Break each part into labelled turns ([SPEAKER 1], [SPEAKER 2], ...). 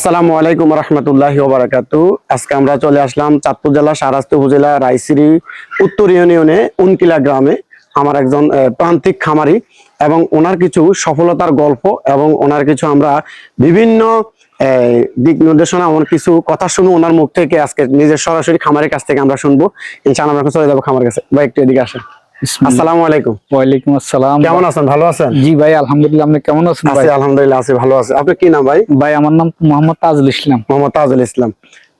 [SPEAKER 1] আসসালামু আলাইকুম রহমতুল্লাহ বারাকাতু আজকে আমরা চলে আসলাম চাঁদপুর জেলা সারাস্তি উপজেলা রাইসিরি উত্তর ইউনিয়নে উনকিলা গ্রামে আমার একজন প্রান্তিক খামারি এবং ওনার কিছু সফলতার গল্প এবং ওনার কিছু আমরা বিভিন্ন দিক নির্দেশনা আমার কিছু কথা শুনব ওনার মুখ থেকে আজকে নিজের সরাসরি খামারের কাছ থেকে আমরা শুনব। ইনশাআল্লাহ আমরা চলে যাব খামার কাছে। বা একটু এদিকে আসেন। আসসালামু আলাইকুম।
[SPEAKER 2] ওয়ালাইকুম আসসালাম।
[SPEAKER 1] কেমন আছেন? ভালো আছেন?
[SPEAKER 2] জি ভাই আলহামদুলিল্লাহ আপনি কেমন আছেন ভাই?
[SPEAKER 1] আছি আলহামদুলিল্লাহ আছি ভালো আছে। আপনার কি নাম ভাই?
[SPEAKER 2] ভাই আমার নাম মোহাম্মদ তাজুল ইসলাম।
[SPEAKER 1] মোহাম্মদ তাজুল ইসলাম।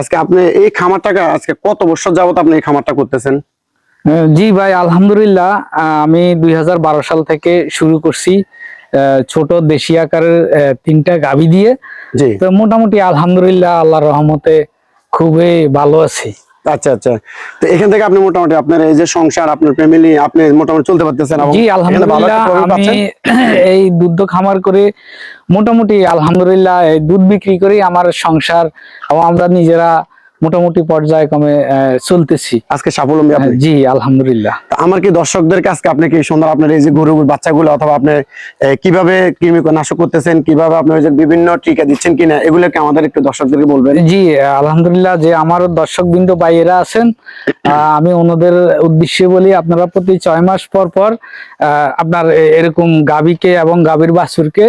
[SPEAKER 1] আজকে আপনি এই খামারটাকে আজকে কত বছর যাবত আপনি এই খামারটা করতেছেন?
[SPEAKER 2] জি ভাই আলহামদুলিল্লাহ আমি দুই হাজার বারো সাল থেকে শুরু করছি আহ, ছোট দেশি আকারের তিনটা গাবি দিয়ে। তো মোটামুটি আলহামদুলিল্লাহ আল্লাহর রহমতে খুবই ভালো আছি।
[SPEAKER 1] আচ্ছা আচ্ছা। তো এখান থেকে আপনি মোটামুটি আপনার এই যে সংসার আপনার ফ্যামিলি আপনি মোটামুটি চলতে পারতেছেন
[SPEAKER 2] জি আলহামদুলিল্লাহ আমি এই দুধ খামার করে মোটামুটি আলহামদুলিল্লাহ দুধ বিক্রি করে আমার সংসার এবং আমরা নিজেরা মোটামুটি পর্যায়ক্রমে আহ, চলতেছি।
[SPEAKER 1] আজকে স্বাবলম্বী আপনি?
[SPEAKER 2] জি আলহামদুলিল্লাহ।
[SPEAKER 1] তা আমার কি দর্শকদেরকে আজকে আপনি কি সুন্দর আপনার এই যে গরুর বাচ্চাগুলো অথবা আপনি কীভাবে কৃমি নাশক করতেছেন কীভাবে আপনি ওই যে বিভিন্ন টিকা দিচ্ছেন কিনা এগুলোকে আমাদের একটু দর্শকদেরকে বলবেন?
[SPEAKER 2] জি আলহামদুলিল্লাহ যে আমার দর্শক বিন্দু বাইরা আছেন আমি ওনাদের উদ্দেশ্যে বলি আপনারা প্রতি ছয় মাস পর পর আহ, আপনার এরকম গাভীকে এবং গাভীর বাছুরকে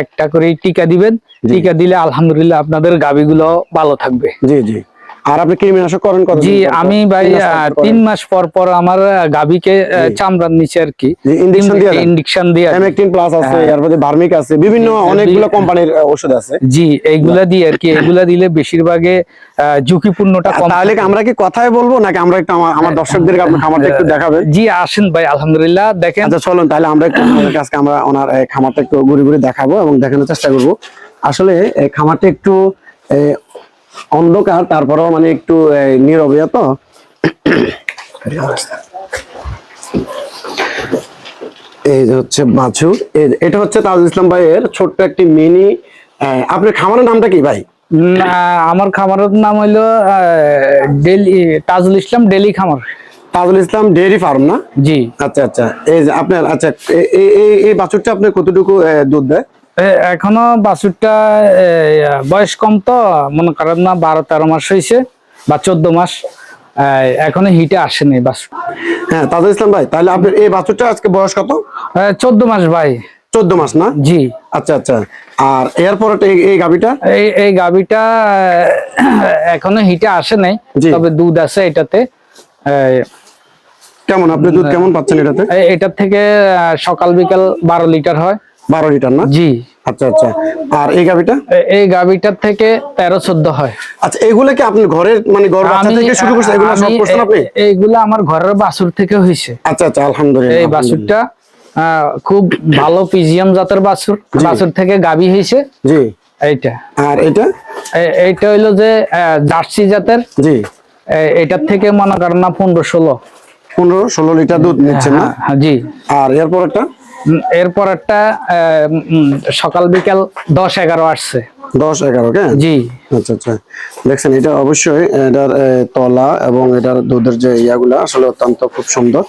[SPEAKER 2] একটা করে টিকা দিবেন। টিকা দিলে আলহামদুলিল্লাহ আপনাদের গাভীগুলো ভালো থাকবে।
[SPEAKER 1] জি জি। আর আপনি কৃমিনাশক করেন কত
[SPEAKER 2] জি আমি ভাই তিন মাস পর পর আমার আহ, চামড়ার নিচে আর কি।
[SPEAKER 1] ইঞ্জেকশন দিয়ে প্লাস আছে
[SPEAKER 2] হ্যাঁ।
[SPEAKER 1] এরপরে ভার্মিক আছে বিভিন্ন অনেকগুলো কোম্পানির ওষুধ আছে।
[SPEAKER 2] জি এইগুলা দিয়ে আর কি এগুলা দিলে বেশিরভাগে ঝুঁকিপূর্ণটা কম
[SPEAKER 1] তাহলে আমরা কি কথাই বলব নাকি আমরা একটু আমার আমার দর্শকদেরকে আপনার খামারটা একটু দেখাবেন?
[SPEAKER 2] জি আসেন ভাই আলহামদুলিল্লাহ দেখেন।
[SPEAKER 1] আচ্ছা চলুন তাহলে আমরা একটু কাছে আমরা ওনার খামারটা একটু ঘুরে ঘুরে দেখাবো এবং দেখানোর চেষ্টা করব। আসলে খামারটা একটু অন্ধকার তারপরেও মানে একটু নীরবে তো। এই যে হচ্ছে বাছুর। এটা হচ্ছে তাজুল ইসলাম ভাইয়ের ছোট্ট একটি মিনি আপনার খামারের নামটা কি ভাই?
[SPEAKER 2] না, আমার খামারের নাম হইল আহ, ডেলি তাজুল ইসলাম ডেলি খামার।
[SPEAKER 1] তাজুল ইসলাম ডেয়ারি ফার্ম না?
[SPEAKER 2] জি।
[SPEAKER 1] আচ্ছা আচ্ছা। এই যে আপনার আচ্ছা এই এই- বাছুরটা আপনার কতটুকু দুধ দেয়?
[SPEAKER 2] এখনও বাছুরটা বয়স কম তো মনে করেন না বারো তেরো মাস হয়েছে বা চোদ্দ মাস। এখনও হিটে আসেনি বাছুর।
[SPEAKER 1] হ্যাঁ তাজুল ইসলাম ভাই তাহলে আপনার এই বাছুরটা আজকে বয়স কত?
[SPEAKER 2] চোদ্দ মাস ভাই।
[SPEAKER 1] চোদ্দ মাস না?
[SPEAKER 2] জি।
[SPEAKER 1] আচ্ছা আচ্ছা। আর এরপর এই গাবিটা
[SPEAKER 2] এই এই গাবিটা এখনও হিটে আসে নাই তবে দুধ আছে এটাতে।
[SPEAKER 1] কেমন? আপনি দুধ কেমন পাচ্ছেন এটাতে?
[SPEAKER 2] এটার থেকে সকাল বিকাল বারো লিটার হয়।
[SPEAKER 1] বারো লিটার না?
[SPEAKER 2] জি।
[SPEAKER 1] আচ্ছা আচ্ছা। আর এই গাবিটা
[SPEAKER 2] এই গাবিটার থেকে তেরো চোদ্দ হয়।
[SPEAKER 1] আচ্ছা এগুলো কি আপনি ঘরের মানে ঘর বাচ্চা থেকে শুরু করছেন এগুলো সব করছেন আপনি?
[SPEAKER 2] এইগুলা আমার ঘরের বাছুর থেকে হয়েছে।
[SPEAKER 1] আচ্ছা আচ্ছা আলহামদুলিল্লাহ
[SPEAKER 2] এই বাছুরটা খুব ভালো পিজিএম জাতের বাছুর। বাছুর থেকে গাবি হয়েছে।
[SPEAKER 1] জি।
[SPEAKER 2] এইটা।
[SPEAKER 1] আর এটা
[SPEAKER 2] এইটা হইল যে জার্সি জাতের।
[SPEAKER 1] জি।
[SPEAKER 2] এটার থেকে মনে করেন না পনেরো ষোলো।
[SPEAKER 1] পনেরো ষোলো লিটার দুধ নিচ্ছে না?
[SPEAKER 2] হ্যাঁ, হ্যাঁ, জি।
[SPEAKER 1] আর এরপর একটা?
[SPEAKER 2] এরপর একটা সকাল বিকাল দশ এগারো আসছে।
[SPEAKER 1] দশ এগারো কে
[SPEAKER 2] জি।
[SPEAKER 1] আচ্ছা আচ্ছা। দেখছেন এটা অবশ্যই এটার তলা এবং এটার দুধের যে ইয়াগুলা আসলে অত্যন্ত খুব সুন্দর।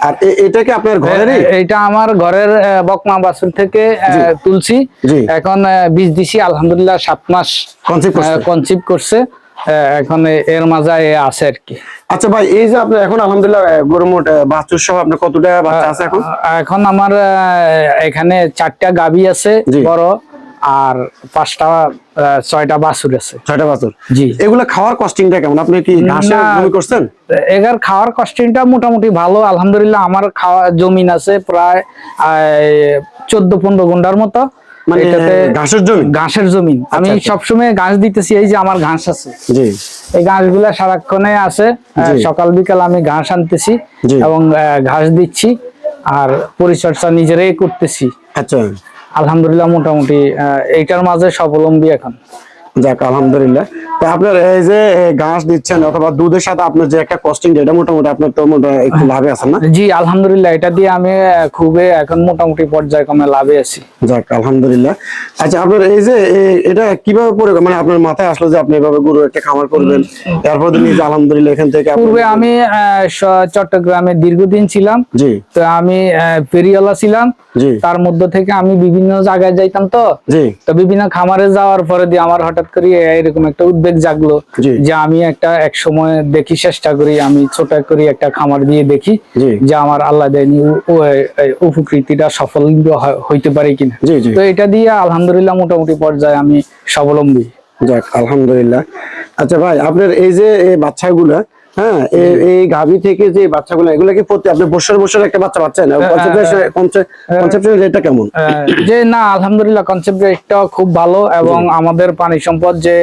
[SPEAKER 1] আর এটা কি আপনার ঘরেরই?
[SPEAKER 2] এ- এইটা আমার ঘরের বকমা বাছুর থেকে তুলছি। এখন বীজ দিছি আলহামদুলিল্লাহ সাত মাস? কনসিভ করছে। এখন এর মাঝে আছে আর কি।
[SPEAKER 1] আচ্ছা ভাই এই যে আপনার এখন আলহামদুলিল্লাহ এ, গরুর মোট বাছুর সহ আপনার কতটা বাচ্চা আছে এখন?
[SPEAKER 2] এখন আমার এখানে চারটা গাবি আছে বড় আর পাঁচটা ছয়টা বাছুর আছে।
[SPEAKER 1] ছয়টা বাছুর?
[SPEAKER 2] জি।
[SPEAKER 1] এগুলা খাওয়ার কস্টিংটা কেমন? আপনি কি ঘাসের
[SPEAKER 2] না।
[SPEAKER 1] জমি করছেন?
[SPEAKER 2] এগার খাওয়ার কস্টিংটা মোটামুটি ভালো আলহামদুলিল্লাহ আমার খাওয়া জমিন আছে প্রায় চোদ্দ পনেরো ঘণ্টার মতো।
[SPEAKER 1] মানে ঘাসের জমি?
[SPEAKER 2] ঘাসের জমি। আমি
[SPEAKER 1] আচ্ছা।
[SPEAKER 2] সবসময় ঘাস দিতেছি এই যে আমার ঘাস আছে।
[SPEAKER 1] জি।
[SPEAKER 2] এই ঘাসগুলা সারাক্ষণে আছে সকাল বিকাল আমি ঘাস আনতেছি এবং ঘাস দিচ্ছি আর পরিচর্যা নিজেরাই করতেছি।
[SPEAKER 1] আচ্ছা।
[SPEAKER 2] আলহামদুলিল্লাহ মোটামুটি আহ, এইটার মাঝে স্বাবলম্বী এখন।
[SPEAKER 1] যাক আলহামদুলিল্লাহ। তো আপনার এই যে ঘাস দিচ্ছেন অথবা দুধের সাথে আপনার যে একটা কস্টিং এটা মোটামুটি আপনার তো একটু লাভে আছেন না?
[SPEAKER 2] জি আলহামদুলিল্লাহ এটা দিয়ে আমি খুবই এখন মোটামুটি পর্যায়ক্রমে লাভে আছি।
[SPEAKER 1] যাক আলহামদুলিল্লাহ। আচ্ছা আপনার এই যে এটা কীভাবে পরে মানে আপনার মাথায় আসলো যে আপনি এভাবে গরু একটা খামার করবেন? তারপর দিন আলহামদুলিল্লাহ এখান থেকে
[SPEAKER 2] পূর্বে আমি আহ, চট্টগ্রামে দীর্ঘদিন ছিলাম।
[SPEAKER 1] জি।
[SPEAKER 2] তো আমি ফেরিওয়ালা ছিলাম। তার মধ্য থেকে আমি বিভিন্ন জায়গায় যাইতাম তো। তো বিভিন্ন খামারে যাওয়ার পরে দিয়ে আমার হঠাৎ করে এরকম একটা উদ্বেগ জাগলো যে আমি একটা এক সময় দেখি চেষ্টা করি আমি ছোট করে একটা খামার দিয়ে দেখি যে আমার আল্লাহ দেয়নি উপকৃতিটা সফল হইতে পারে কিনা। তো এটা দিয়ে আলহামদুলিল্লাহ মোটামুটি পর্যায়ে আমি স্বাবলম্বী।
[SPEAKER 1] যাক আলহামদুলিল্লাহ। আচ্ছা ভাই আপনার এই যে বাচ্চাগুলা হ্যাঁ এই- এই গাভী থেকে যে বাচ্চাগুলো এগুলো কি প্রতি আপনি বছর বছর একটা বাচ্চা পাচ্ছেন? কনসেপ্টের রেটটা কেমন?
[SPEAKER 2] যে না আলহামদুলিল্লাহ কনসেপ্ট রেটটা খুব ভালো এবং আমাদের পানি সম্পদ যে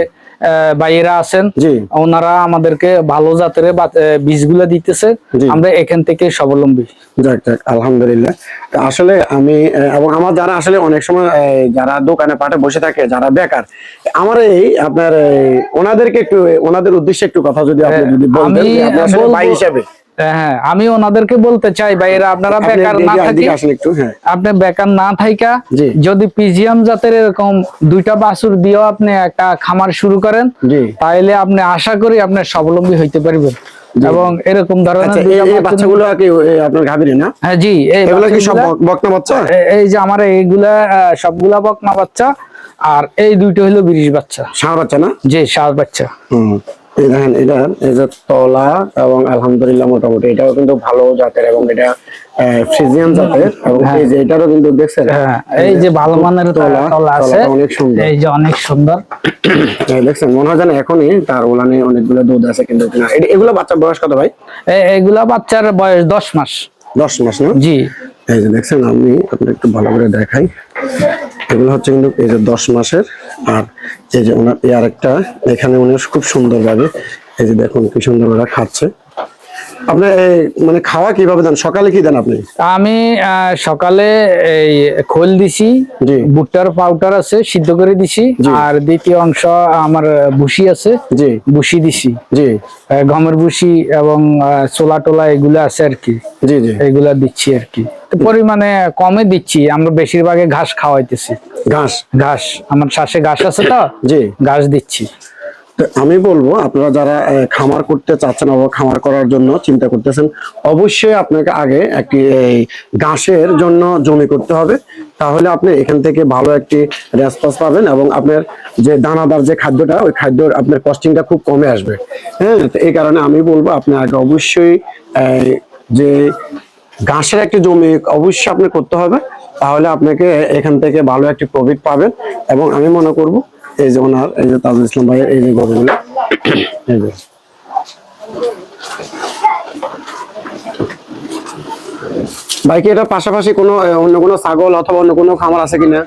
[SPEAKER 2] ভাইয়েরা আছেন
[SPEAKER 1] জি।
[SPEAKER 2] ওনারা আমাদেরকে ভালো জাতের বীজগুলো দিতেছে। আমরা এখান থেকে স্বাবলম্বী।
[SPEAKER 1] যাক যাক আলহামদুলিল্লাহ। আসলে আমি এবং আমার যারা আসলে অনেক সময় যারা দোকানে পাটে বসে থাকে যারা বেকার আমার এই আপনার ওনাদেরকে একটু ওনাদের উদ্দেশ্যে একটু কথা যদি আপনি যদি বলতেন হিসাবে।
[SPEAKER 2] হ্যাঁ আমি ওনাদেরকে বলতে চাই ভাইয়েরা আপনারা
[SPEAKER 1] আপনি
[SPEAKER 2] বেকার না থাকি।
[SPEAKER 1] হ্যাঁ।
[SPEAKER 2] আপনি বেকার না থাইকা যদি পিজিএম জাতের এরকম দুইটা বাছুর দিয়েও আপনি একটা খামার শুরু করেন
[SPEAKER 1] জি।
[SPEAKER 2] তাইলে আপনি আশা করি আপনি স্বাবলম্বী হইতে পারবেন। এবং এরকম ধরনের
[SPEAKER 1] আচ্ছা বাচ্চাগুলো কি আপনার না?
[SPEAKER 2] হ্যাঁ জি
[SPEAKER 1] এগুলো কি সব বকনা বাচ্চা?
[SPEAKER 2] এই যে আমার এইগুলা সবগুলা বকনা বাচ্চা আর এই দুইটা হলো বিরিশ বাচ্চা।
[SPEAKER 1] ষাঁড় বাচ্চা না?
[SPEAKER 2] যে সাত বাচ্চা।
[SPEAKER 1] হুম। এই দেখেন এটা এই যে তলা এবং আলহামদুলিল্লাহ মোটামুটি। এটাও কিন্তু ভালো জাতের এবং এটা ফ্রিজিয়ান জাতের এবং এই যে এটারও কিন্তু দেখছেন?
[SPEAKER 2] হ্যাঁ এই যে ভালো মানের
[SPEAKER 1] তলা,
[SPEAKER 2] আছে।
[SPEAKER 1] অনেক সুন্দর।
[SPEAKER 2] এই যে অনেক সুন্দর।
[SPEAKER 1] এই দেখছেন মনে হয় যেন এখনই তার ওলানে অনেকগুলো দুধ আছে কিন্তু না এগুলো বাচ্চা বয়স কত ভাই?
[SPEAKER 2] এগুলা বাচ্চার বয়স দশ মাস।
[SPEAKER 1] দশ মাস না?
[SPEAKER 2] জি।
[SPEAKER 1] এই যে দেখছেন আমি আপনার একটু ভালো করে দেখাই। এগুলো হচ্ছে কিন্তু এই যে দশ মাসের আর এই যে ওনার এই আরেকটা, এখানে উনি খুব সুন্দরভাবে, এই যে দেখুন কি সুন্দর ওরা খাচ্ছে। আপনি মানে খাওয়া কীভাবে দেন? সকালে কি দেন আপনি?
[SPEAKER 2] আমি সকালে এই খোল দিছি ভুট্টার পাউডার আছে সিদ্ধ করে দিছি। আর দ্বিতীয় অংশ আমার ভুসি আছে
[SPEAKER 1] জি।
[SPEAKER 2] ভুসি দিছি।
[SPEAKER 1] জি।
[SPEAKER 2] গমের ভুসি এবং ছোলা টোলা এগুলো আছে আর কি।
[SPEAKER 1] জি জি।
[SPEAKER 2] এগুলা দিচ্ছি আর কি। পরিমাণে কমে দিচ্ছি আমরা বেশিরভাগে ঘাস খাওয়াইতেছি।
[SPEAKER 1] ঘাস?
[SPEAKER 2] ঘাস। আমার শ্বাসে ঘাস আছে তো?
[SPEAKER 1] জি।
[SPEAKER 2] ঘাস দিচ্ছি।
[SPEAKER 1] আমি বলব, আপনারা যারা খামার করতে চাচ্ছেন অথবা খামার করার জন্য চিন্তা করতেছেন, অবশ্যই আপনাকে আগে একটি, এই, ঘাসের জন্য জমি করতে হবে। তাহলে আপনি এখান থেকে ভালো একটি রেসপন্স পাবেন এবং আপনার যে দানাদার যে খাদ্যটা, ওই খাদ্যর আপনার কস্টিংটা খুব কমে আসবে। হ্যাঁ এই কারণে আমি বলব, আপনি আগে অবশ্যই যে ঘাসের একটি জমি অবশ্যই আপনি করতে হবে। তাহলে আপনাকে এখান থেকে ভালো একটি প্রফিট পাবেন এবং আমি মনে করব এই যে ওনার এই যে তাজুল ইসলাম ভাইয়ের এই যে গরুগুলো। এই যে। ভাই কি এটা পাশাপাশি কোনো অন্য কোনো ছাগল অথবা অন্য কোনো খামার আছে কিনা?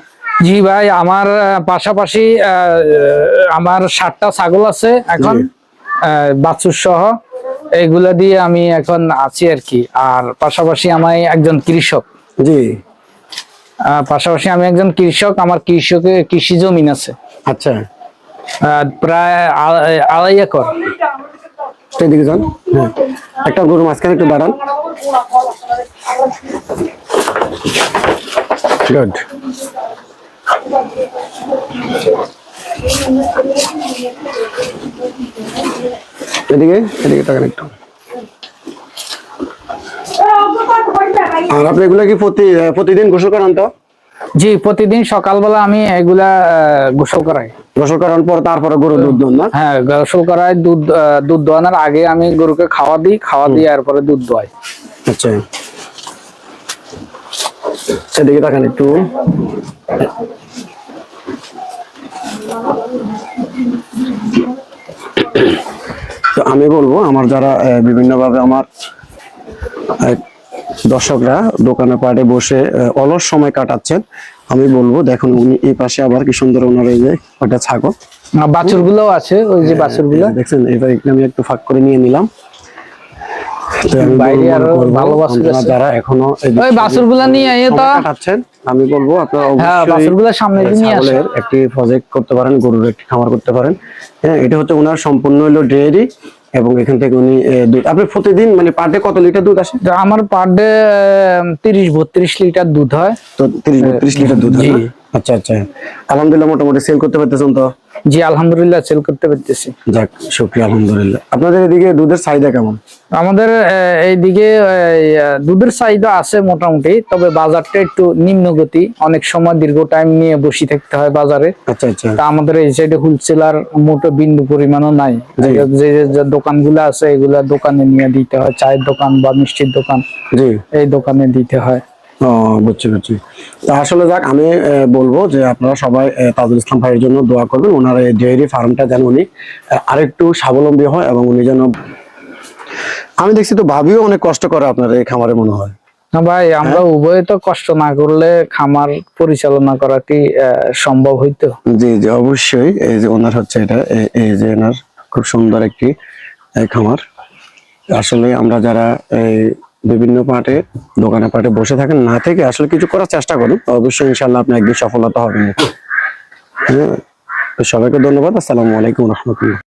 [SPEAKER 2] জি ভাই আমার পাশাপাশি আমার ষাটটা ছাগল আছে এখন বাছুর সহ। এগুলা দিয়ে আমি এখন আছি আর কি। আর পাশাপাশি আমি একজন কৃষক।
[SPEAKER 1] জি।
[SPEAKER 2] পাশাপাশি আমি একজন কৃষক আমার কৃষকের কৃষি জমিন আছে।
[SPEAKER 1] আচ্ছা।
[SPEAKER 2] আহ, প্রায় আড়াই একর।
[SPEAKER 1] এদিকে যান। হ্যাঁ। একটা গরু মাঝখানে একটু দাঁড়ান। গুড এদিকে এদিকে তাকান একটু। আর আপনি এগুলো কি প্রতি প্রতিদিন গোসল করান তো?
[SPEAKER 2] জি প্রতিদিন সকালবেলা আমি এগুলা গোসল করাই।
[SPEAKER 1] গোসল করানোর পর তারপরে গরু দুধ দেন না?
[SPEAKER 2] হ্যাঁ গোসল করাই দুধ দুধ দোয়ানোর আগে আমি গরুকে খাওয়া দিই খাওয়া দিয়ে এরপরে দুধ দোয়াই।
[SPEAKER 1] আচ্ছা। এদিকে তাকান একটু। তো আমি বলব আমার যারা বিভিন্নভাবে আমার দর্শকরা দোকানে পাটে বসে অলস সময় কাটাচ্ছেন। আমি বলব দেখুন উনি এই পাশে আবার কি সুন্দর ওনার এই যে ওটা ছাগল।
[SPEAKER 2] বাছুর গুলোও আছে ওই যে
[SPEAKER 1] বাছুরগুলো দেখছেন এবার এখানে আমি একটু ফাঁক করে নিয়ে নিলাম। যারা
[SPEAKER 2] এখনও নিয়ে
[SPEAKER 1] কাটাচ্ছেন, আমি বলব আপনারা
[SPEAKER 2] হ্যাঁ,
[SPEAKER 1] অবশ্যই
[SPEAKER 2] সামনে নিয়ে আসো।
[SPEAKER 1] একটি প্রজেক্ট করতে পারেন গরুর একটি খামার করতে পারেন। হ্যাঁ এটা হচ্ছে ওনার সম্পূর্ণ হলো ডেয়ারি এবং এখান থেকে উনি দুধ আপনি প্রতিদিন মানে পার ডে কত লিটার দুধ আসে?
[SPEAKER 2] আমার পার ডে তিরিশ বত্রিশ লিটার দুধ হয়।
[SPEAKER 1] তো তিরিশ বত্রিশ লিটার দুধ হয়? আচ্ছা আচ্ছা। আলহামদুলিল্লাহ মোটামুটি সেল করতে পারতেছেন তো?
[SPEAKER 2] জি আলহামদুলিল্লাহ সেল করতে পারতেছি।
[SPEAKER 1] যাক শুক্রিয়া আলহামদুলিল্লাহ। আপনাদের এদিকে দুধের চাহিদা কেমন?
[SPEAKER 2] আমাদের এইদিকে দুধের চাহিদা আছে মোটামুটি তবে বাজারটা একটু নিম্নগতি। অনেক সময় দীর্ঘ টাইম নিয়ে বসে থাকতে হয় বাজারে।
[SPEAKER 1] আচ্ছা আচ্ছা।
[SPEAKER 2] তা আমাদের এই সাইডে হোলসেলার মোটো বিন্দু পরিমাণও নাই। যে যে দোকানগুলো আছে এগুলা দোকানে নিয়ে দিতে হয় চায়ের দোকান বা মিষ্টির দোকান।
[SPEAKER 1] জি।
[SPEAKER 2] এই দোকানে দিতে হয়।
[SPEAKER 1] বুঝছি বুঝছি। তা আসলে যাক আমি বলব যে আপনারা সবাই তাজুল ইসলাম ভাইয়ের জন্য দোয়া করবেন। ওনার এই ডেয়ারি ফার্মটা যেন উনি আরেকটু স্বাবলম্বী হয় এবং উনি যেন আমি দেখছি তো ভাবিও অনেক কষ্ট করে আপনার এই খামারে মনে হয়।
[SPEAKER 2] না ভাই আমরা
[SPEAKER 1] হ্যাঁ?
[SPEAKER 2] উভয়ে তো কষ্ট না করলে খামার পরিচালনা করাটি আহ, সম্ভব হইতো?
[SPEAKER 1] জি জি অবশ্যই। এই যে ওনার হচ্ছে এটা এই যে ওনার খুব সুন্দর একটি খামার। আসলে আমরা যারা এই বিভিন্ন পার্টে দোকানে পার্টে বসে থাকেন, না থেকে আসলে কিছু করার চেষ্টা করুন। অবশ্যই ইনশাল্লাহ আপনি একদিন সফলতা হবেন হ্যাঁ সবাইকে ধন্যবাদ। আসসালামু আলাইকুম রহমতুল্লাহ।